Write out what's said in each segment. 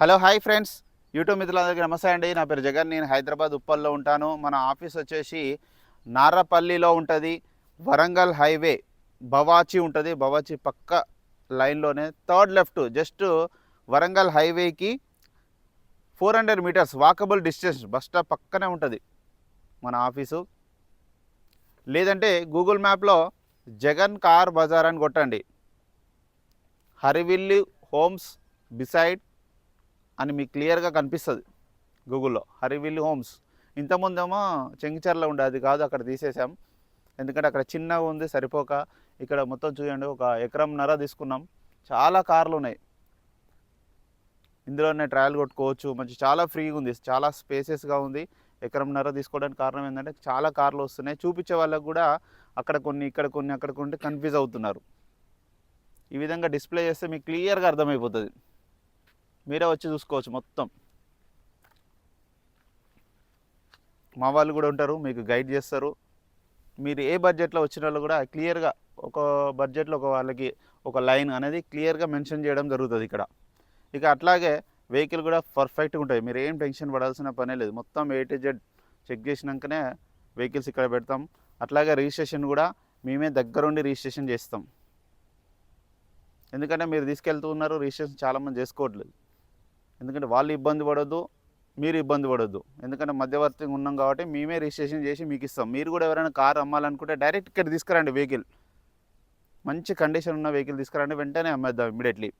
Hello hi friends. YouTube మిత్రులందరికీ నమస్తే అండి. నా పేరు జగన్. నేను హైదరాబాద్ ఉప్పల్లో ఉంటాను. మన ఆఫీస్ వచ్చేసి నారపల్లిలో ఉంటుంది. వరంగల్ హైవే బవాచి ఉంటుంది. బవాచి పక్క లైన్లోనే థర్డ్ లెఫ్ట్. జస్ట్ వరంగల్ హైవేకి four hundred metres walkable distance. Bus stop పక్కనే ఉంటుంది మన ఆఫీసు. లేదంటే గూగుల్ మ్యాప్లో జగన్ కార్ బజార్ అని కొట్టండి. హరివిల్లి హోమ్స్ బిసైడ్ అని మీకు క్లియర్గా కనిపిస్తుంది గూగుల్లో. హరివిల్ హోమ్స్. ఇంతకుముందేమో చెంగిచర్ల ఉండే అది కాదు అక్కడ తీసేసాం ఎందుకంటే అక్కడ చిన్నగా ఉంది సరిపోక. ఇక్కడ మొత్తం చూడండి ఒక ఎకరంన్నర తీసుకున్నాం. చాలా కార్లు ఉన్నాయి. ఇందులోనే ట్రయల్ కొట్టుకోవచ్చు మంచి చాలా ఫ్రీగా ఉంది చాలా స్పేసెస్గా ఉంది. ఎకరంన్నర తీసుకోవడానికి కారణం ఏంటంటే చాలా కార్లు వస్తున్నాయి. చూపించే వాళ్ళకు కూడా అక్కడ కొన్ని ఇక్కడ కొన్ని అక్కడ కొన్ని కన్ఫ్యూజ్ అవుతున్నారు. ఈ విధంగా డిస్ప్లే చేస్తే మీకు క్లియర్గా అర్థమైపోతుంది. మీరే వచ్చి చూసుకోవచ్చు మొత్తం. మా వాళ్ళు కూడా ఉంటారు మీకు గైడ్ చేస్తారు. మీరు ఏ బడ్జెట్లో వచ్చిన వాళ్ళు కూడా క్లియర్గా ఒక బడ్జెట్లో ఒక వాళ్ళకి ఒక లైన్ అనేది క్లియర్గా మెన్షన్ చేయడం జరుగుతుంది ఇక్కడ. ఇక అట్లాగే వెహికల్ కూడా పర్ఫెక్ట్గా ఉంటాయి. మీరు ఏం టెన్షన్ పడాల్సిన పనే లేదు. మొత్తం ఏ టు జెడ్ చెక్ చేసినాకనే వెహికల్స్ ఇక్కడ పెడతాం. అట్లాగే రిజిస్ట్రేషన్ కూడా మేమే దగ్గరుండి రిజిస్ట్రేషన్ చేస్తాం. ఎందుకంటే మీరు తీసుకెళ్తూ ఉన్నారు రిజిస్ట్రేషన్ చాలామంది చేసుకోవట్లేదు. ఎందుకంటే వాళ్ళు ఇబ్బంది పడొద్దు మీరు ఇబ్బంది పడొద్దు. ఎందుకంటే మధ్యవర్తి ఉన్నాం కాబట్టి మేమే రిజిస్ట్రేషన్ చేసి మీకు ఇస్తాం. మీరు కూడా ఎవరైనా కారు అమ్మాలనుకుంటే డైరెక్ట్ ఇక్కడ తీసుకురండి వెహికల్. మంచి కండిషన్ ఉన్న వెహికల్ తీసుకురండి వెంటనే అమ్మేద్దాం ఇమీడియట్లీ.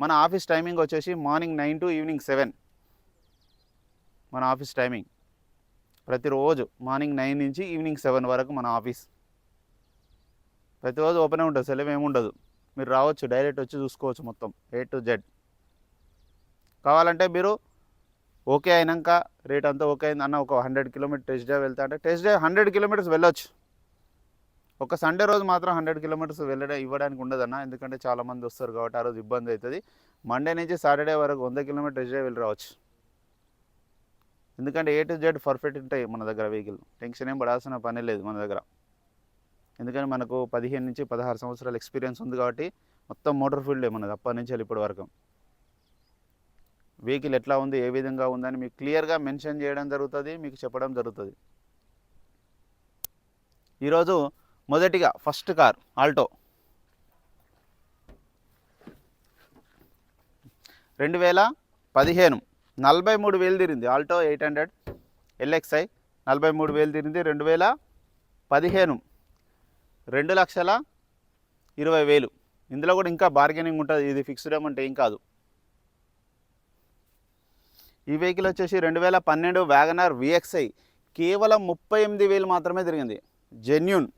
మన ఆఫీస్ టైమింగ్ వచ్చేసి morning nine to evening seven. మన ఆఫీస్ టైమింగ్. ప్రతిరోజు మార్నింగ్ నైన్ నుంచి ఈవినింగ్ సెవెన్ వరకు మన ఆఫీస్. ప్రతిరోజు ఓపెన్ ఉంటుంది సెలవు ఏముండదు. మీరు రావచ్చు డైరెక్ట్ వచ్చి చూసుకోవచ్చు మొత్తం ఏ టు జెడ్. కావాలంటే మీరు ఓకే అయినాక రేట్ అంతా ఓకే అయింది అన్న ఒక హండ్రెడ్ కిలోమీటర్ టెస్ట్ డ్రైవ్ వెళ్తా అంటే టెస్ట్ డ్రైవ్ హండ్రెడ్ కిలోమీటర్స్ వెళ్ళొచ్చు. ఒక సండే రోజు మాత్రం హండ్రెడ్ కిలోమీటర్స్ వెళ్ళడం ఇవ్వడానికి ఉండదన్న. ఎందుకంటే చాలామంది వస్తారు కాబట్టి ఆ రోజు ఇబ్బంది అవుతుంది. మండే నుంచి సాటర్డే వరకు వంద కిలోమీటర్ టెస్ట్ డ్రైవ్ వెళ్ళి రావచ్చు. ఎందుకంటే ఏ టు జెడ్ పర్ఫెక్ట్ ఉంటాయి మన దగ్గర వెహికల్ టెన్షన్ ఏం పడాల్సిన పని లేదు మన దగ్గర. ఎందుకంటే మనకు పదిహేను నుంచి పదహారు సంవత్సరాల ఎక్స్పీరియన్స్ ఉంది కాబట్టి మొత్తం మోటార్ ఫీల్డే మనది. అప్పటి నుంచి వెళ్ళి ఇప్పటి వరకు. వెహికల్ ఎట్లా ఉంది ఏ విధంగా ఉందని మీకు క్లియర్గా మెన్షన్ చేయడం జరుగుతుంది మీకు చెప్పడం జరుగుతుంది. ఈరోజు మొదటిగా ఫస్ట్ కార్ ఆల్టో. రెండు వేల పదిహేను నలభై మూడు వేలు తిరింది ఆల్టో ఎయిట్ హండ్రెడ్ ఎల్ఎక్స్ఐ నలభై మూడు వేలు తిరింది రెండు వేల పదిహేను రెండు లక్షల ఇరవై వేలు. ఇందులో కూడా ఇంకా బార్గెనింగ్ ఉంటుంది. ఇది ఫిక్స్డ్ అమౌంట్ ఏం కాదు. ఈ వెహికల్ వచ్చేసి రెండు వేల పన్నెండు వ్యాగనార్ విఎక్స్ఐ. కేవలం ముప్పై ఎనిమిది వేలు మాత్రమే తిరిగింది. జెన్యున్.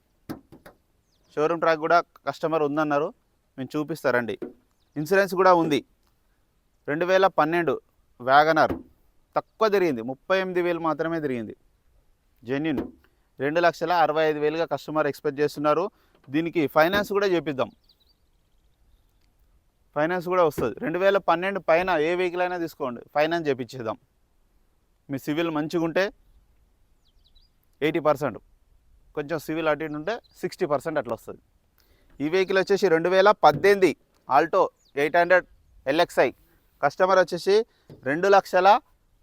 షోరూమ్ ట్రాక్ కూడా కస్టమర్ ఉందన్నారు. మేము చూపిస్తారండి ఇన్సూరెన్స్ కూడా ఉంది. రెండు వేల పన్నెండు వ్యాగనార్ తక్కువ తిరిగింది. ముప్పై ఎనిమిది వేలు మాత్రమే తిరిగింది. జెన్యున్. రెండు లక్షల అరవై ఐదు వేలుగా కస్టమర్ ఎక్స్పెక్ట్ చేస్తున్నారు. దీనికి ఫైనాన్స్ కూడా చేపిద్దాం. ఫైనాన్స్ కూడా వస్తుంది. రెండు వేల పన్నెండు పైన ఏ వెహికల్ అయినా తీసుకోండి. ఫైనాన్స్ చేపించేద్దాం మీ సివిల్ మంచిగా ఉంటే ఎయిటీ పర్సెంట్. కొంచెం సివిల్ అటు ఇటు ఉంటే సిక్స్టీ పర్సెంట్ అట్లా వస్తుంది. ఈ వెహికల్ వచ్చేసి రెండు వేల పద్దెనిమిది Alto eight hundred LXi customer వచ్చేసి రెండు లక్షల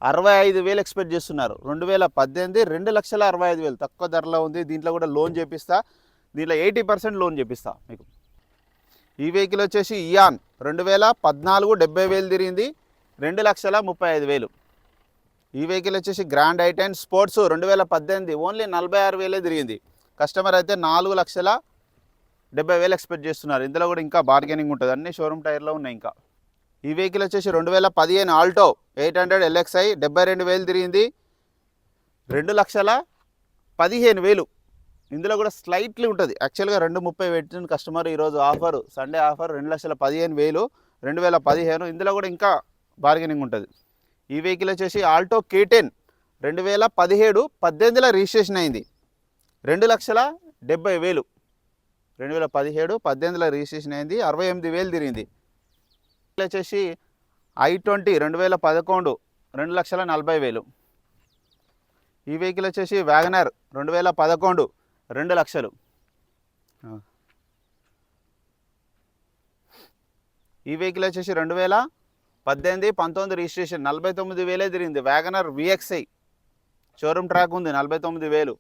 అరవై ఐదు వేలు ఎక్స్పెక్ట్ చేస్తున్నారు. రెండు వేల పద్దెనిమిది రెండు లక్షల అరవై ఐదు వేలు. తక్కువ ధరలో ఉంది. దీంట్లో కూడా లోన్ చేపిస్తా. దీంట్లో ఎయిటీ పర్సెంట్ లోన్ చేపిస్తా మీకు. ఈ వెహికల్ వచ్చేసి ఇయాన్ రెండు వేల పద్నాలుగు డెబ్బై వేలు తిరిగింది. రెండు లక్షల ముప్పై ఐదు వేలు. ఈ వెహికల్ వచ్చేసి గ్రాండ్ ఐటెన్ స్పోర్ట్స్ రెండు వేల పద్దెనిమిది ఓన్లీ నలభై ఆరు వేలే తిరిగింది. కస్టమర్ అయితే నాలుగు లక్షల డెబ్బై వేలు ఎక్స్పెక్ట్ చేస్తున్నారు. ఇందులో కూడా ఇంకా బార్గెనింగ్ ఉంటుంది. అన్ని షోరూమ్ టైర్లో ఉన్నాయి ఇంకా. ఈ వెహికల్ వచ్చేసి రెండు వేల పదిహేను ఆల్టో ఎయిట్ హండ్రెడ్ ఎల్ఎక్స్ఐ డెబ్బై రెండు వేలు తిరిగింది. రెండు లక్షల పదిహేను వేలు. ఇందులో కూడా స్లైట్లీ ఉంటుంది. యాక్చువల్గా రెండు ముప్పై పెట్టిన కస్టమర్ ఈరోజు ఆఫర్ సండే ఆఫర్ రెండు లక్షల పదిహేను వేలు రెండు వేల పదిహేను. ఇందులో కూడా ఇంకా బార్గెనింగ్ ఉంటుంది. ఈ వెహికల్ వచ్చేసి ఆల్టో కేటెన్ రెండు వేల పదిహేడు పద్దెనిమిదిలో రిజిస్ట్రేషన్ అయింది. రెండు లక్షల డెబ్బై వేలు. రెండు వేల పదిహేడు పద్దెనిమిదిలో రిజిస్ట్రేషన్ అయింది. అరవై ఎనిమిది వేలు తిరిగింది. వచ్చేసి ఐ ట్వంటీ రెండు వేల పదకొండు రెండు లక్షల నలభై వేలు. ఈ వెహికల్ వచ్చేసి వ్యాగనర్ రెండు వేల పదకొండు రెండు లక్షలు. ఈ వెహికల్ వచ్చేసి రెండు వేల పద్దెనిమిది పంతొమ్మిది రిజిస్ట్రేషన్. నలభై తొమ్మిది వేలే తిరిగింది. వ్యాగనర్ విఎక్స్ఐ షోరూమ్ ట్రాక్ ఉంది నలభై తొమ్మిది వేలు.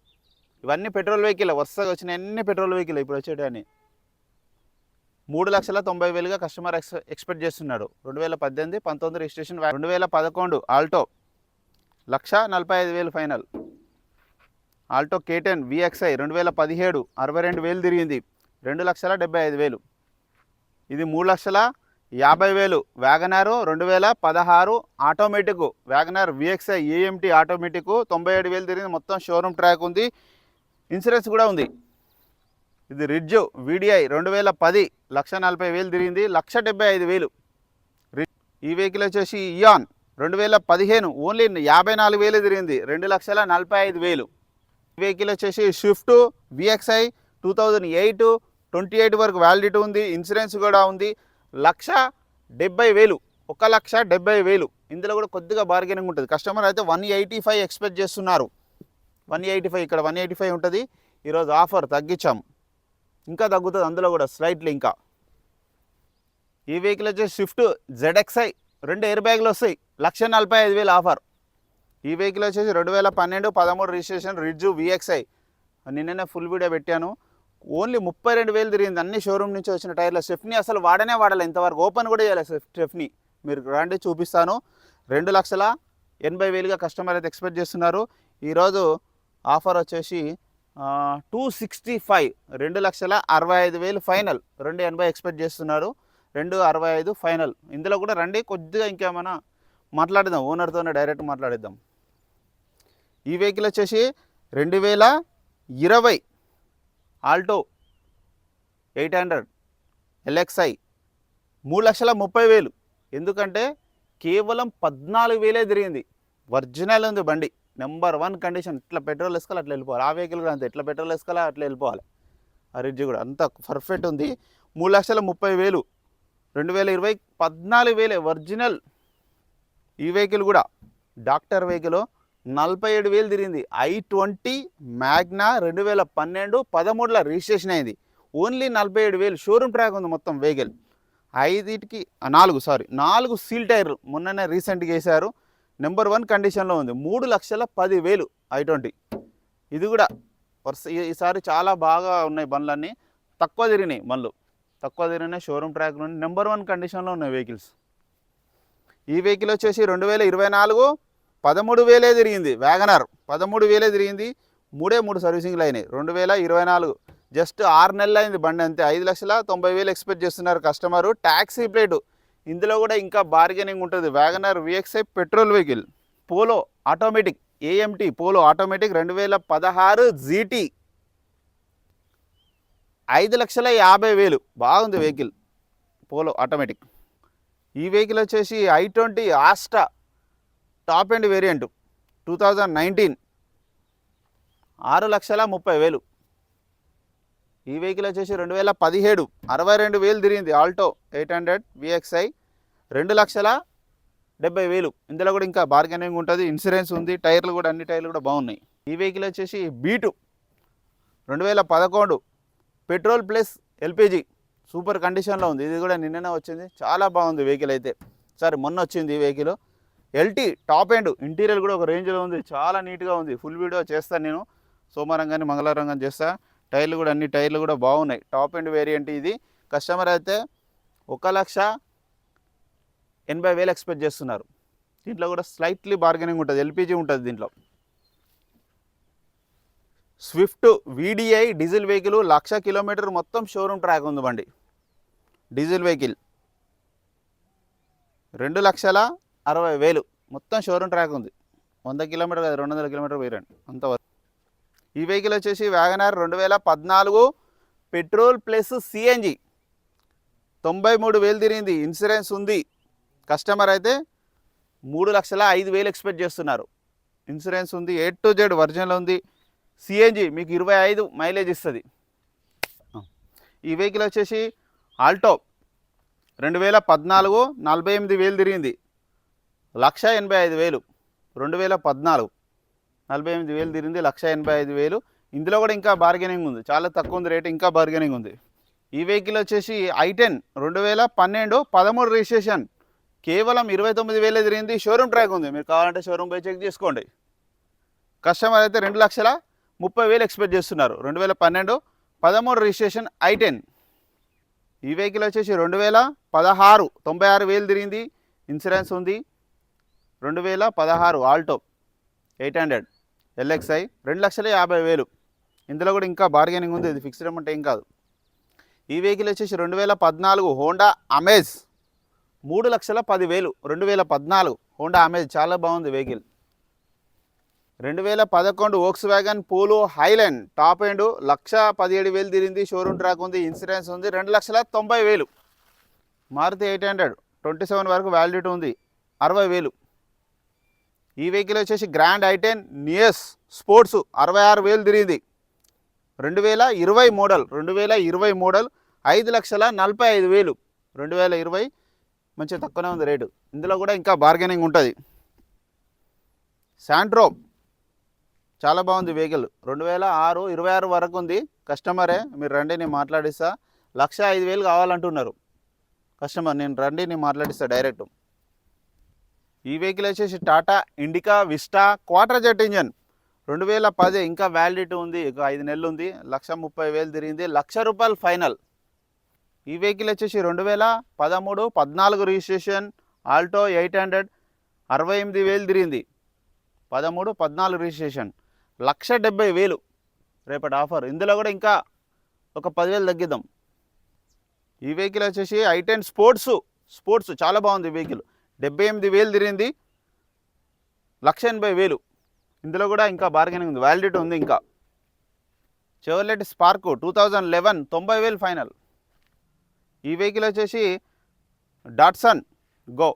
ఇవన్నీ పెట్రోల్ వెహికల్ వరుసగా వచ్చిన అన్ని పెట్రోల్ వెహికల్ ఇప్పుడు వచ్చేటని మూడు లక్షల తొంభై వేలుగా కస్టమర్ ఎక్స్ ఎక్స్పెక్ట్ చేస్తున్నాడు. రెండు వేల పద్దెనిమిది పంతొమ్మిది రిజిస్ట్రేషన్ రెండు వేల పదకొండు ఆల్టో. లక్ష నలభై ఐదు వేలు ఫైనల్. ఆల్టో కేటెన్ విఎక్స్ఐ రెండు వేల పదిహేడు అరవై రెండు వేలు తిరిగింది. రెండు లక్షల డెబ్బై ఐదు వేలు. ఇది మూడు లక్షల యాభై వేలు. వ్యాగనారు రెండు వేల పదహారు automatic WagonR VXi AMT automatic తొంభై ఏడు వేలు తిరిగింది. మొత్తం షోరూమ్ ట్రాక్ ఉంది. ఇన్సూరెన్స్ కూడా ఉంది. ఇది రిడ్జ్ వీడిఐ రెండు వేల పది లక్ష నలభై వేలు తిరిగింది. లక్ష డెబ్బై ఐదు వేలు. ఈ వెహికల్ వచ్చేసి ఇయాన్ రెండు వేల పదిహేను ఓన్లీ యాభై నాలుగు వేలు తిరిగింది. రెండు లక్షల నలభై ఐదు వేలు. వెహికల్ వచ్చేసి Swift VXi two thousand eight twenty eight వరకు వ్యాలిడిటీ ఉంది. ఇన్సూరెన్స్ కూడా ఉంది. లక్ష డెబ్బై వేలు ఒక లక్ష డెబ్బై వేలు. ఇందులో కూడా కొద్దిగా బార్గెనింగ్ ఉంటుంది. కస్టమర్ అయితే వన్ ఎయిటీ ఫైవ్ ఎక్స్పెక్ట్ చేస్తున్నారు. వన్ ఎయిటీ ఫైవ్ ఇక్కడ వన్ ఎయిటీ ఫైవ్ ఉంటుంది. ఈరోజు ఆఫర్ తగ్గించాం. ఇంకా తగ్గుతుంది. అందులో కూడా స్లైట్లీ ఇంకా. ఈ వెహికల్ వచ్చేసి స్విఫ్ట్ జెడ్ఎక్స్ఐ రెండు ఎయిర్ బ్యాగ్లు వస్తాయి. లక్ష నలభై ఐదు వేలు ఆఫర్ ఈ వెహికల్ వచ్చేసి రెండు వేల పన్నెండు పదమూడు రిజిస్ట్రేషన్ రిడ్జు విఎక్స్ఐ నిన్ననే ఫుల్ వీడియో పెట్టాను. ఓన్లీ ముప్పై రెండు వేలు తిరిగింది. అన్ని షోరూమ్ నుంచి వచ్చిన టైర్లో. స్టెఫ్నీ అసలు వాడనే వాడాలి. ఇంతవరకు ఓపెన్ కూడా చేయాలి స్టెఫ్నీ మీరు రండి చూపిస్తాను. రెండు లక్షల ఎనభై వేలుగా కస్టమర్ అయితే ఎక్స్పెక్ట్ చేస్తున్నారు. ఈరోజు ఆఫర్ వచ్చేసి టూ సిక్స్టీ ఫైవ్ రెండు లక్షల అరవై ఐదు వేలు ఫైనల్ రెండు ఎనభై ఎక్స్పెక్ట్ చేస్తున్నారు. రెండు అరవై ఐదు ఫైనల్ ఇందులో కూడా రండి. కొద్దిగా ఇంకేమైనా మాట్లాడదాం. ఓనర్తోనే డైరెక్ట్ మాట్లాడిద్దాం. ఈ వెహికల్ వచ్చేసి రెండు వేల ఇరవై ఆల్టో ఎయిట్ హండ్రెడ్ ఎల్ఎక్స్ఐ మూడు లక్షల ముప్పై వేలు. ఎందుకంటే కేవలం పద్నాలుగు వేలే తిరిగింది. ఒరిజినల్ ఉంది బండి. నెంబర్ వన్ కండిషన్ ఇట్లా పెట్రోల్ వేసుకోవాలి అట్లా వెళ్ళిపోవాలి. ఆ వెహికల్ కూడా అంతే. ఇట్లా పెట్రోల్ వేసుకోవాలి అట్లా వెళ్ళిపోవాలి. ఆ రిడ్జ్ కూడా అంత పర్ఫెక్ట్ ఉంది. మూడు లక్షల ముప్పై వేలు. రెండు వేల ఇరవై పద్నాలుగు వేలే ఒరిజినల్ ఈ వెహికల్ కూడా. డాక్టర్ వెహికల్ నలభై ఏడు వేలు తిరిగింది. ఐ ట్వంటీ మ్యాగ్నా రెండు వేల పన్నెండు పదమూడులో రిజిస్ట్రేషన్ అయింది. ఓన్లీ నలభై ఏడు వేలు. షోరూమ్ ట్రాక్ ఉంది మొత్తం వెహికల్. ఐదుకి నాలుగు సారీ నాలుగు సీల్ టైర్లు మొన్ననే రీసెంట్గా వేశారు నెంబర్ వన్ కండిషన్లో ఉంది. మూడు లక్షల పది వేలు ఐ ట్వంటీ. ఇది కూడా వరుస ఈ- ఈసారి చాలా బాగా ఉన్నాయి బండ్లన్నీ. తక్కువ తిరిగినాయి బండ్లు. తక్కువ తిరిగినాయి షోరూమ్ ట్రాక్ నుండి నెంబర్ వన్ కండిషన్లో ఉన్నాయి వెహికల్స్. ఈ వెహికల్ వచ్చేసి రెండు వేల ఇరవై నాలుగు పదమూడు వేలే తిరిగింది వ్యాగనార్ పదమూడు వేలే తిరిగింది మూడే మూడు సర్వీసింగ్లు అయినాయి. రెండు వేల ఇరవై నాలుగు. జస్ట్ ఆరు నెలలు అయింది బండి అంతే. ఐదు లక్షల తొంభై వేలు ఎక్స్పెక్ట్ చేస్తున్నారు కస్టమరు. Taxi plate. ఇందులో కూడా ఇంకా బార్గెనింగ్ ఉంటుంది. WagonR VXi petrol vehicle. Polo automatic AMT Polo automatic రెండు వేల పదహారు జీటీ. ఐదు లక్షల యాభై వేలు. బాగుంది వెహికల్. Polo automatic. ఈ వెహికల్ వచ్చేసి i twenty Asta top end variant two thousand nineteen. ఆరు లక్షల ముప్పై వేలు. ఈ వెహికల్ వచ్చేసి రెండు వేల పదిహేడు. అరవై రెండు వేలు తిరిగింది ఆల్టో ఎయిట్ హండ్రెడ్ విఎక్స్ఐ. రెండు లక్షల డెబ్బై వేలు. ఇందులో కూడా ఇంకా బార్గెనింగ్ ఉంటుంది ఇన్సూరెన్స్ ఉంది టైర్లు కూడా అన్ని టైర్లు కూడా బాగున్నాయి. ఈ వెహికల్ వచ్చేసి బీటు రెండు వేల పదకొండు. Petrol plus LPG. సూపర్ కండిషన్లో ఉంది. ఇది కూడా నిన్ననే వచ్చింది. చాలా బాగుంది వెహికల్ అయితే. సరే మొన్న వచ్చింది ఈ vehicle. LT top end interior కూడా ఒక రేంజ్లో ఉంది. చాలా నీట్గా ఉంది. ఫుల్ వీడియో చేస్తాను నేను. సోమవారం కానీ మంగళవారం కానీ చేస్తా. టైర్లు కూడా అన్ని టైర్లు కూడా బాగున్నాయి. టాప్ ఎండ్ వేరియంట్ ఇది. కస్టమర్ అయితే ఒక లక్ష ఎనభై వేలు ఎక్స్పెక్ట్ చేస్తున్నారు. దీంట్లో కూడా స్లైట్లీ బార్గెనింగ్ ఉంటుంది. ఎల్పిజి ఉంటుంది దీంట్లో. Swift VDi diesel vehicle lakh kilometre మొత్తం షోరూమ్ ట్రాక్ ఉంది బండి. Diesel vehicle. రెండు లక్షల అరవై వేలు. మొత్తం షోరూమ్ ట్రాక్ ఉంది. వంద కిలోమీటర్ కాదు రెండు వందల కిలోమీటర్ పోయిరండి. అంతవరకు ఈ వెహికల్ వచ్చేసి వ్యాగనార్ రెండు వేల పద్నాలుగు పెట్రోల్ ప్లస్ సిఎన్జి తొంభై మూడు వేలు తిరిగింది. ఇన్సూరెన్స్ ఉంది. కస్టమర్ అయితే మూడు లక్షల ఐదు వేలు ఎక్స్పెక్ట్ చేస్తున్నారు. ఇన్సూరెన్స్ ఉంది. ఎయిట్ టు జెడ్ ఒరిజినల్ ఉంది. సిఎన్జి మీకు ఇరవై ఐదు మైలేజ్ ఇస్తుంది. ఈ వెహికల్ వచ్చేసి ఆల్టో. రెండు వేల పద్నాలుగు నలభై ఎనిమిది వేలు తిరిగింది. లక్ష ఎనభై ఐదు వేలు. రెండు వేల పద్నాలుగు. నలభై ఎనిమిది వేలు తిరిగింది లక్ష ఎనభై ఐదు వేలు. ఇందులో కూడా ఇంకా బార్గెనింగ్ ఉంది. చాలా తక్కువ ఉంది రేటు ఇంకా బార్గెనింగ్ ఉంది. ఈ వెహికల్ వచ్చేసి ఐ టెన్ రెండు వేల పన్నెండు పదమూడు రిజిస్ట్రేషన్ కేవలం ఇరవై తొమ్మిది వేలే తిరిగింది. షోరూమ్ ట్రాక్ ఉంది. మీరు కావాలంటే షోరూమ్ పోయి చెక్ చేసుకోండి. కస్టమర్ అయితే రెండు లక్షల ముప్పై వేలు ఎక్స్పెక్ట్ చేస్తున్నారు. రెండు వేల పన్నెండు పదమూడు రిజిస్ట్రేషన్ ఐ టెన్. ఈ వెహికల్ వచ్చేసి రెండు వేల పదహారు తొంభై ఆరు వేలు తిరిగింది. ఇన్సూరెన్స్ ఉంది. రెండు వేల పదహారు ఆల్టో ఎయిట్ హండ్రెడ్ ఎల్ఎక్స్ఐ రెండు లక్షల యాభై వేలు. ఇందులో కూడా ఇంకా బార్గెనింగ్ ఉంది ఇది ఫిక్స్డ్ అమౌంట్ ఏం కాదు. ఈ వెహికల్ వచ్చేసి రెండు వేల పద్నాలుగు హోండా అమేజ్ మూడు లక్షల పదివేలు. రెండు వేల పద్నాలుగు హోండా అమేజ్ చాలా బాగుంది వెహికల్ రెండు వేల పదకొండు Volkswagen Polo highline top end lakh పదిహేడు వేలు తిరిగింది షోరూమ్ ట్రాక్ ఉంది ఇన్సూరెన్స్ ఉంది రెండు లక్షల తొంభై వేలు. Maruti eight hundred twenty seven వరకు వ్యాలిడిటీ ఉంది అరవై వేలు. ఈ వెహికల్ వచ్చేసి గ్రాండ్ ఐటెన్ నియస్ స్పోర్ట్స్ అరవై ఆరు వేలు తిరిగింది. రెండు వేల ఇరవై మోడల్ రెండు వేల ఇరవై మోడల్ ఐదు లక్షల నలభై ఐదు వేలు. రెండు వేల ఇరవై మంచిగా తక్కువనే ఉంది రేటు. ఇందులో కూడా ఇంకా బార్గెనింగ్ ఉంటుంది. శాంట్రో చాలా బాగుంది వెహికల్. రెండు వేల ఆరు ఇరవై ఆరు వరకు ఉంది. కస్టమరే మీరు రండి నేను మాట్లాడిస్తా. లక్ష ఐదు వేలు కావాలంటున్నారు. కస్టమర్ నేను రండి నేను మాట్లాడిస్తా డైరెక్ట్. ఈ వెహికల్ వచ్చేసి Tata Indica Vista Quadrajet engine రెండు వేల పది ఇంకా వ్యాలిడిటీ ఉంది ఒక ఐదు నెలలు ఉంది లక్ష ముప్పై వేలు తిరిగింది లక్ష రూపాయలు ఫైనల్ ఈ వెహికల్ వచ్చేసి రెండు వేల పదమూడు పద్నాలుగు రిజిస్ట్రేషన్ ఆల్టో ఎయిట్ హండ్రెడ్ అరవై ఎనిమిది వేలు తిరిగింది. పదమూడు పద్నాలుగు రిజిస్ట్రేషన్ లక్ష డెబ్బై వేలు రేపటి ఆఫర్ ఇందులో కూడా ఇంకా ఒక పదివేలు తగ్గిద్దాం. ఈ వెహికల్ వచ్చేసి ఐ టెన్ స్పోర్ట్స్ స్పోర్ట్స్ చాలా బాగుంది ఈ వెహికల్ డెబ్బై ఎనిమిది వేలు తిరిగింది. లక్ష ఎనభై వేలు. ఇందులో కూడా ఇంకా బార్గెనింగ్ ఉంది. వ్యాలిడిటీ ఉంది ఇంకా. Chevrolet Spark two thousand eleven తొంభై వేలు ఫైనల్ ఈ వెహికల్ వచ్చేసి డాట్సన్ గో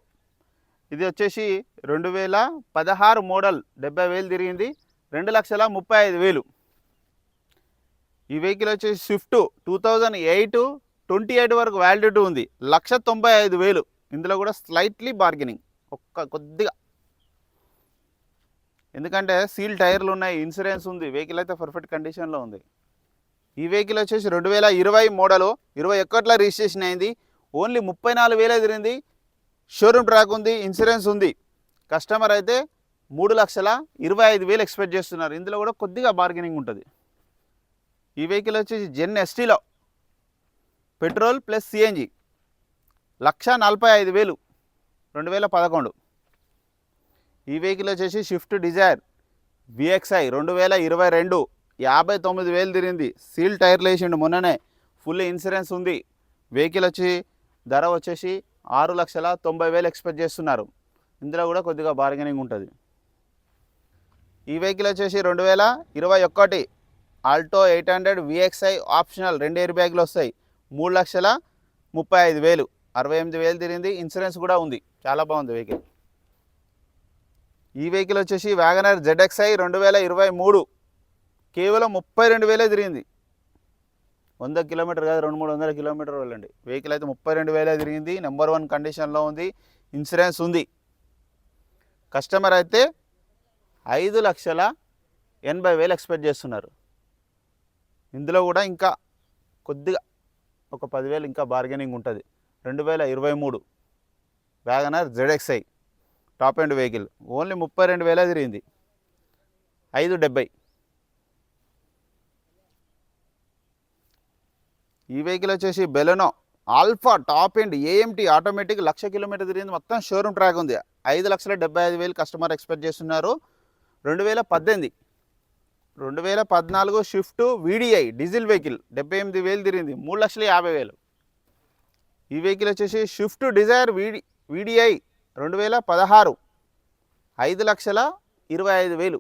ఇది వచ్చేసి రెండు వేల పదహారు మోడల్ డెబ్బై వేలు తిరిగింది. రెండు లక్షల ముప్పై ఐదు వేలు. ఈ వెహికల్ వచ్చేసి Swift two thousand eight twenty eight వరకు వ్యాలిడిటీ ఉంది. లక్ష తొంభై ఐదు వేలు. ఇందులో కూడా స్లైట్లీ బార్గెనింగ్ ఒక్క కొద్దిగా. ఎందుకంటే సీల్ టైర్లు ఉన్నాయి ఇన్సూరెన్స్ ఉంది వెహికల్ అయితే పర్ఫెక్ట్ కండిషన్లో ఉంది. ఈ వెహికల్ వచ్చేసి రెండు వేల ఇరవై మోడలు ఇరవై ఒకటిలో రిజిస్ట్రేషన్ అయింది ఓన్లీ ముప్పై నాలుగు వేలే తిరిగింది షోరూమ్ ట్రాక్ ఉంది ఇన్సూరెన్స్ ఉంది. కస్టమర్ అయితే మూడు లక్షల ఇరవై ఐదు వేలు ఎక్స్పెక్ట్ చేస్తున్నారు. ఇందులో కూడా కొద్దిగా బార్గెనింగ్ ఉంటుంది. ఈ వెహికల్ వచ్చేసి జెన్ ఎస్టీలో పెట్రోల్ ప్లస్ సిఎన్జి లక్ష నలభై ఐదు వేలు రెండు వేల పదకొండు. ఈ వెహికల్ వచ్చేసి షిఫ్ట్ డిజైర్ విఎక్స్ఐ రెండు వేల ఇరవై రెండు యాభై తొమ్మిది వేలు తిరిగింది. సీల్ టైర్లు వేసిండు మొన్ననే ఫుల్ ఇన్సూరెన్స్ ఉంది. వెహికల్ వచ్చి ధర వచ్చేసి ఆరు లక్షల తొంభై వేలు ఎక్స్పెక్ట్ చేస్తున్నారు. ఇందులో కూడా కొద్దిగా బార్గెనింగ్ ఉంటుంది. ఈ వెహికల్ వచ్చేసి రెండు వేల ఇరవై ఒకటి Alto eight hundred VXi optional రెండు ఎయిర్ బ్యాగులు వస్తాయి. మూడు లక్షల ముప్పై ఐదు వేలు. అరవై ఎనిమిది వేలు తిరిగింది. ఇన్సూరెన్స్ కూడా ఉంది. చాలా బాగుంది వెహికల్. ఈ వెహికల్ వచ్చేసి వ్యాగనర్ జెడ్ఎక్స్ఐ రెండు వేల ఇరవై మూడు. కేవలం ముప్పై రెండు వేలే తిరిగింది. వంద కిలోమీటర్ కాదు రెండు మూడు వందల కిలోమీటర్ వెళ్ళండి. వెహికల్ అయితే ముప్పై రెండు వేలే తిరిగింది. నెంబర్ వన్ కండిషన్లో ఉంది. ఇన్సూరెన్స్ ఉంది. కస్టమర్ అయితే ఐదు లక్షల ఎనభై వేలు ఎక్స్పెక్ట్ చేస్తున్నారు. ఇందులో కూడా ఇంకా కొద్దిగా ఒక పదివేలు ఇంకా బార్గెనింగ్ ఉంటుంది. రెండు వేల ఇరవై మూడు. WagonR ZXi top end vehicle. Only ముప్పై రెండు వేల తిరిగింది. ఐదు డెబ్బై. ఈ వెహికల్ వచ్చేసి Baleno Alpha top end AMT automatic lakh kilometre తిరిగింది. మొత్తం షోరూమ్ ట్రాక్ ఉంది. ఐదు లక్షల డెబ్బై ఐదు వేలు కస్టమర్ ఎక్స్పెక్ట్ చేస్తున్నారు. రెండు వేల పద్దెనిమిది. రెండు వేల పద్నాలుగు షిఫ్ట్ వీడిఐ డీజిల్ వెహికల్. డెబ్బై ఎనిమిది వేలు తిరిగింది. మూడు లక్షల యాభై వేలు. ఈ వెహికల్ వచ్చేసి షిఫ్ట్ డిజైర్ వీడి వీడిఐ రెండు వేల పదహారు. ఐదు లక్షల ఇరవై ఐదు వేలు.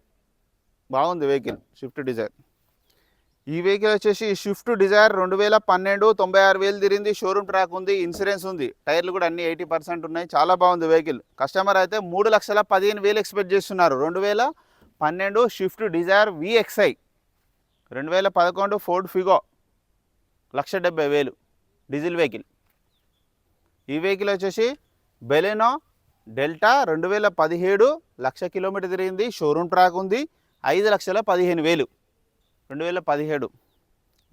బాగుంది వెహికల్ షిఫ్ట్ డిజైర్. ఈ వెహికల్ వచ్చేసి షిఫ్ట్ డిజైర్ రెండు వేల పన్నెండు తొంభై ఆరు వేలు తిరిగింది. షోరూమ్ ట్రాక్ ఉంది ఇన్సూరెన్స్ ఉంది. టైర్లు కూడా అన్ని ఎయిటీ పర్సెంట్ ఉన్నాయి. చాలా బాగుంది వెహికల్. కస్టమర్ అయితే మూడు లక్షల పదిహేను వేలు ఎక్స్పెక్ట్ చేస్తున్నారు. రెండు వేల పన్నెండు షిఫ్ట్ డిజైర్ విఎక్స్ఐ రెండు వేల పదకొండు ఫోర్డ్ ఫిగో లక్ష డెబ్బై వేలు. Diesel vehicle. ఈ వెహికల్ వచ్చేసి బెలెనో డెల్టా రెండు వేల పదిహేడు లక్ష కిలోమీటర్ తిరిగింది. షోరూమ్ ట్రాక్ ఉంది. ఐదు లక్షల పదిహేను వేలు. రెండు వేల పదిహేడు.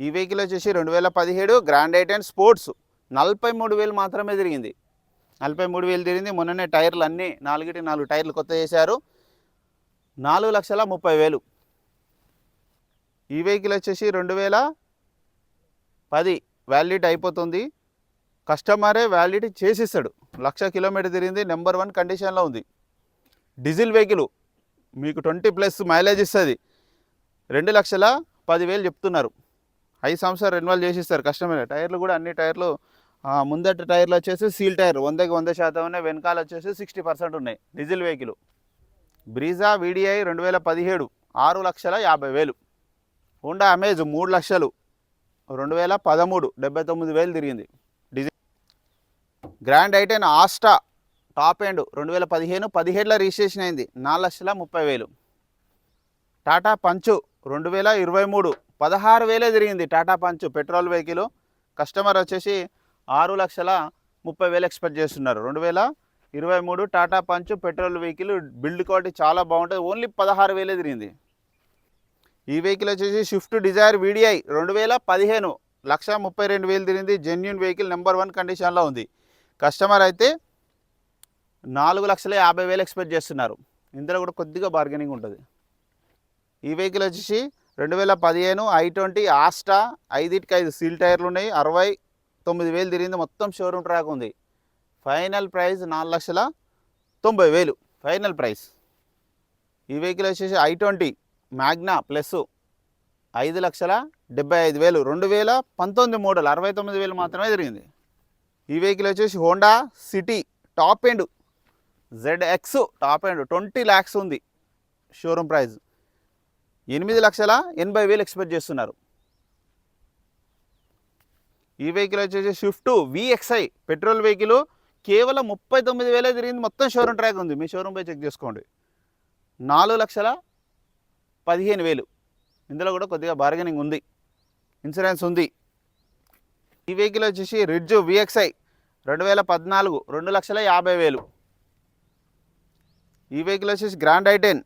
ఈ వెహికల్ వచ్చేసి రెండు వేల పదిహేడు గ్రాండ్ ఎయిట్ అండ్ స్పోర్ట్స్. నలభై మూడు వేలు మాత్రమే తిరిగింది. నలభై మూడు వేలు తిరిగింది. మొన్ననే టైర్లు అన్నీ నాలుగిటి నాలుగు టైర్లు కొత్త చేశారు. నాలుగు లక్షల ముప్పై వేలు. ఈ వెహికల్ వచ్చేసి రెండు వేల పది వ్యాలిడిటీ అయిపోతుంది. కస్టమరే వ్యాలిడిటీ చేసిస్తాడు. లక్ష కిలోమీటర్ తిరిగింది నెంబర్ వన్ కండిషన్లో ఉంది. డీజిల్ వెహికల్ మీకు ట్వంటీ ప్లస్ మైలేజ్ ఇస్తుంది. రెండు లక్షల పదివేలు చెప్తున్నారు. ఐదు సంవత్సరాలు రెన్యువల్ చేసి ఇస్తారు కస్టమర్ టైర్లు కూడా అన్ని టైర్లు ముందట టైర్లు వచ్చేసి సీల్ టైర్ వందకి వంద శాతం ఉన్నాయి వెనకాల వచ్చేసి సిక్స్టీ పర్సెంట్ ఉన్నాయి డీజిల్ వెహికల్. బ్రీజా వీడిఐ రెండు వేల పదిహేడు ఆరు లక్షల యాభై వేలు. హోండా అమేజ్ మూడు లక్షలు రెండు వేల పదమూడు డెబ్బై తొమ్మిది వేలు తిరిగింది. Grand i ten Asta top end రెండు వేల పదిహేను పదిహేడులో రిజిస్ట్రేషన్ అయింది. నాలుగు లక్షల ముప్పై వేలు. టాటా పంచు రెండు వేల ఇరవై మూడు పదహారు వేలే తిరిగింది. టాటా పంచు పెట్రోల్ వెహికల్ కస్టమర్ వచ్చేసి ఆరు లక్షల ముప్పై వేలు ఎక్స్పెక్ట్ చేస్తున్నారు. రెండు వేల ఇరవై మూడు టాటా పంచు పెట్రోల్ వెహికల్ బిల్డ్ క్వాలిటీ చాలా బాగుంటుంది. ఓన్లీ పదహారు వేలే తిరిగింది. ఈ వెహికల్ వచ్చేసి స్విఫ్ట్ డిజైర్ వీడిఐ రెండు వేల పదిహేను లక్ష ముప్పై రెండు వేలు తిరిగింది. జెన్యున్ వెహికల్ నెంబర్ వన్ కండిషన్లో ఉంది. కస్టమర్ అయితే నాలుగు లక్షల యాభై వేలు ఎక్స్పెక్ట్ చేస్తున్నారు. ఇందులో కూడా కొద్దిగా బార్గెనింగ్ ఉంటుంది. ఈ వెహికల్ వచ్చేసి రెండు వేల పదిహేను ఐ ట్వంటీ ఆస్టా ఐదింటికి ఐదు సీల్ టైర్లు ఉన్నాయి. అరవై తొమ్మిది వేలు తిరిగింది. మొత్తం షోరూమ్ ట్రాక్ ఉంది. ఫైనల్ ప్రైస్ నాలుగు లక్షల తొంభై వేలు. ఫైనల్ ప్రైస్ ఈ వెహికల్ వచ్చేసి ఐ ట్వంటీ మ్యాగ్నా ప్లస్ ఐదు లక్షల డెబ్బై ఐదు వేలు. రెండు వేల పంతొమ్మిది మోడల్ అరవై తొమ్మిది వేలు మాత్రమే తిరిగింది. ఈ వెహికల్ వచ్చేసి Honda City top end Z X top end twenty lakhs ఉంది షోరూమ్ ప్రైస్ ఎనిమిది లక్షల ఎనభై వేలు ఎక్స్పెక్ట్ చేస్తున్నారు. ఈ వెహికల్ వచ్చేసి స్విఫ్ట్ విఎక్స్ఐ పెట్రోల్ వెహికల్ కేవలం ముప్పై తొమ్మిది వేలే తిరిగింది. మొత్తం షోరూమ్ ట్రాక్ ఉంది. మీ షోరూమ్ పోయి చెక్ చేసుకోండి. నాలుగు లక్షల పదిహేను వేలు. ఇందులో కూడా కొద్దిగా బార్గెనింగ్ ఉంది. ఇన్సూరెన్స్ ఉంది. ఈ వెహికల్ వచ్చేసి రిడ్జ్ విఎక్స్ఐ రెండు వేల పద్నాలుగు రెండు లక్షల యాభై వేలు. ఈ వెహికల్ వచ్చేసి గ్రాండ్ ఐటెన్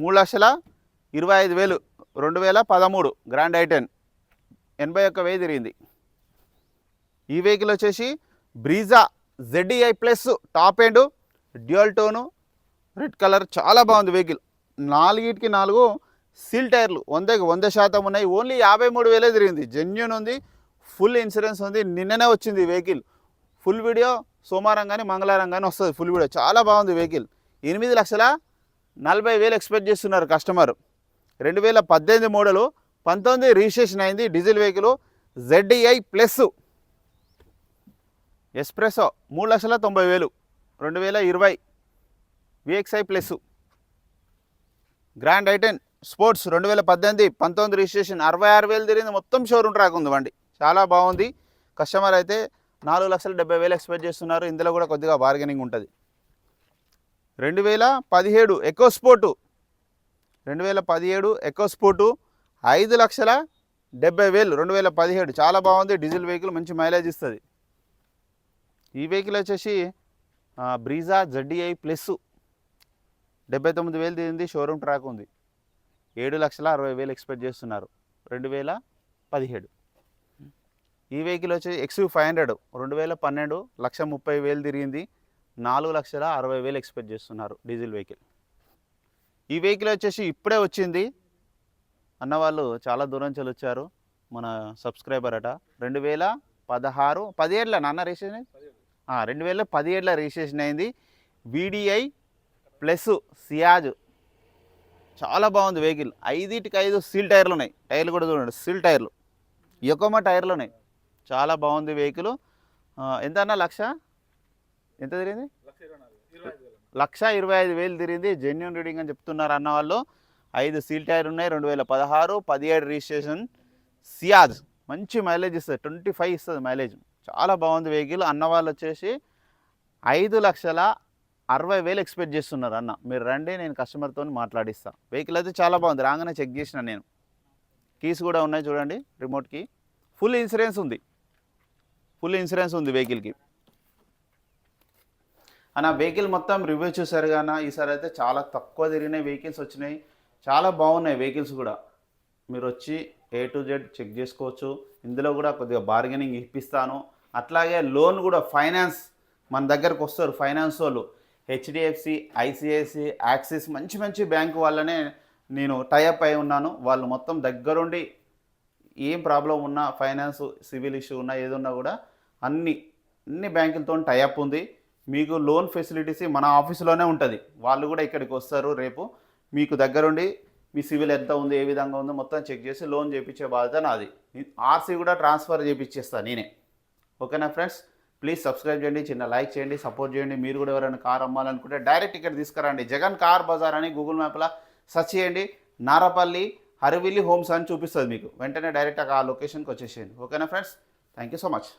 మూడు లక్షల ఇరవై ఐదు వేలు రెండు వేల పదమూడు గ్రాండ్ ఐటెన్. ఎనభై ఒక్క వెయ్యి తిరిగింది. ఈ వెహికల్ వచ్చేసి Brezza ZDi plus top end dual tone red colour చాలా బాగుంది వెహికల్. నాలుగిటికి నాలుగు సీల్ టైర్లు వందకి వంద శాతం ఉన్నాయి. ఓన్లీ యాభై మూడు వేలే తిరిగింది. జెన్యున్ ఉంది. ఫుల్ ఇన్సూరెన్స్ ఉంది. నిన్ననే వచ్చింది వెహికల్. ఫుల్ వీడియో సోమవారం కానీ మంగళవారం కానీ వస్తుంది ఫుల్ వీడియో. చాలా బాగుంది వెహికల్. ఎనిమిది లక్షల నలభై వేలు ఎక్స్పెక్ట్ చేస్తున్నారు కస్టమర్. రెండు వేల పద్దెనిమిది మోడలు పంతొమ్మిది రిజిస్ట్రేషన్ అయింది diesel vehicle ZDi plus S Presso మూడు లక్షల తొంభై వేలు రెండు వేల ఇరవై VXi plus. Grand i ten sports రెండు వేల పద్దెనిమిది పంతొమ్మిది రిజిస్ట్రేషన్ అరవై ఆరు వేలు తిరిగింది. మొత్తం షోరూమ్ ట్రాక్ ఉంది బండి. చాలా బాగుంది. కస్టమర్ అయితే నాలుగు లక్షల డెబ్బై వేలు ఎక్స్పెక్ట్ చేస్తున్నారు. ఇందులో కూడా కొద్దిగా బార్గెనింగ్ ఉంటుంది. రెండు వేల పదిహేడు ఎకో స్పోర్టు రెండు వేల పదిహేడు ఎకో స్పోర్టు ఐదు లక్షల డెబ్బై వేలు రెండు వేల పదిహేడు. చాలా బాగుంది. డీజిల్ వెహికల్ మంచి మైలేజ్ ఇస్తుంది. ఈ వెహికల్ వచ్చేసి బ్రీజా జడ్డీఐ ప్లస్ డెబ్బై తొమ్మిది వేలు దిగింది షోరూమ్ ట్రాక్ ఉంది. ఏడు లక్షల అరవై వేలు ఎక్స్పెక్ట్ చేస్తున్నారు. రెండు వేల పదిహేడు. ఈ వెహికల్ వచ్చి ఎక్స్యూ ఫైవ్ హండ్రెడ్ రెండు వేల పన్నెండు లక్ష ముప్పై వేలు తిరిగింది. నాలుగు లక్షల అరవై వేలు ఎక్స్పెక్ట్ చేస్తున్నారు డీజిల్ వెహికల్. ఈ వెహికల్ వచ్చేసి ఇప్పుడే వచ్చింది. అన్నవాళ్ళు చాలా దూరం నుంచి వచ్చారు మన సబ్స్క్రైబర్ అట. రెండు వేల పదహారు పదిహేడులో నాన్న రిజిస్ట్రేషన్ రెండు వేల పదిహేడులో రిజిస్ట్రేషన్ అయింది. VDi plus Ciaz. చాలా బాగుంది వెహికల్. ఐదింటికి ఐదు సీల్ టైర్లు ఉన్నాయి. టైర్లు కూడా చూడండి సీల్ టైర్లు. యొక్కమ్మ టైర్లు ఉన్నాయి. చాలా బాగుంది వెహికల్. ఎంత అన్న లక్ష? ఎంత తిరిగింది? లక్ష ఇరవై ఐదు వేలు తిరిగింది. జెన్యున్ రీడింగ్ అని చెప్తున్నారు అన్న వాళ్ళు. ఐదు సీల్ టైర్ ఉన్నాయి రెండు వేల పదహారు పదిహేడు రిజిస్ట్రేషన్ సియాజ్ మంచి మైలేజ్ ఇస్తుంది. ట్వంటీ ఫైవ్ ఇస్తుంది మైలేజ్ చాలా బాగుంది వెహికల్ అన్న వాళ్ళు వచ్చేసి ఐదు లక్షల అరవై వేలు ఎక్స్పెక్ట్ చేస్తున్నారు అన్న. మీరు రండి నేను కస్టమర్తో మాట్లాడిస్తాను వెహికల్ అయితే చాలా బాగుంది. రాగానే చెక్ చేసిన నేను. కీస్ కూడా ఉన్నాయి చూడండి రిమోట్కి ఫుల్ ఇన్సూరెన్స్ ఉంది. ఫుల్ ఇన్సూరెన్స్ ఉంది వెహికల్కి. అన్న వెహికల్ మొత్తం రివ్యూ చూసారు కానీ ఈసారి అయితే చాలా తక్కువ తిరిగినాయి వెహికల్స్ వచ్చినాయి. చాలా బాగున్నాయి వెహికల్స్ కూడా. మీరు వచ్చి ఏ టు జెడ్ చెక్ చేసుకోవచ్చు. ఇందులో కూడా కొద్దిగా బార్గెనింగ్ ఇప్పిస్తాను. అట్లాగే లోన్ కూడా ఫైనాన్స్ మన దగ్గరకు వస్తారు ఫైనాన్స్ వాళ్ళు. హెచ్డిఎఫ్సి ఐసిఐసి యాక్సిస్ మంచి మంచి బ్యాంకు వాళ్ళనే నేను టైఅప్ అయి ఉన్నాను. వాళ్ళు మొత్తం దగ్గరుండి ఏం ప్రాబ్లం ఉన్నా ఫైనాన్స్ సివిల్ ఇష్యూ ఉన్నా ఏదున్నా కూడా అన్ని అన్ని బ్యాంకులతో టైఅప్ ఉంది. మీకు లోన్ ఫెసిలిటీస్ మన ఆఫీసులోనే ఉంటుంది. వాళ్ళు కూడా ఇక్కడికి వస్తారు రేపు. మీకు దగ్గరుండి మీ సివిల్ ఎంత ఉంది ఏ విధంగా ఉందో మొత్తం చెక్ చేసి లోన్ చేయించే బాధ్యత నాది. ఆర్సీ కూడా ట్రాన్స్ఫర్ చేయించేస్తాను నేనే. ఓకేనా ఫ్రెండ్స్? ప్లీజ్ సబ్స్క్రైబ్ చేయండి చిన్న లైక్ చేయండి సపోర్ట్ చేయండి. మీరు కూడా ఎవరైనా కార్ అమ్మాలనుకుంటే డైరెక్ట్ ఇక్కడ తీసుకురండి. జగన్ కార్ బజార్ అని గూగుల్ మ్యాప్లో సెర్చ్ చేయండి. నారపల్లి హరివిల్లి హోమ్స్ అని చూపిస్తుంది మీకు. వెంటనే డైరెక్ట్ ఆ లొకేషన్కి వచ్చేసేయండి. ఓకేనా friends? Thank you so much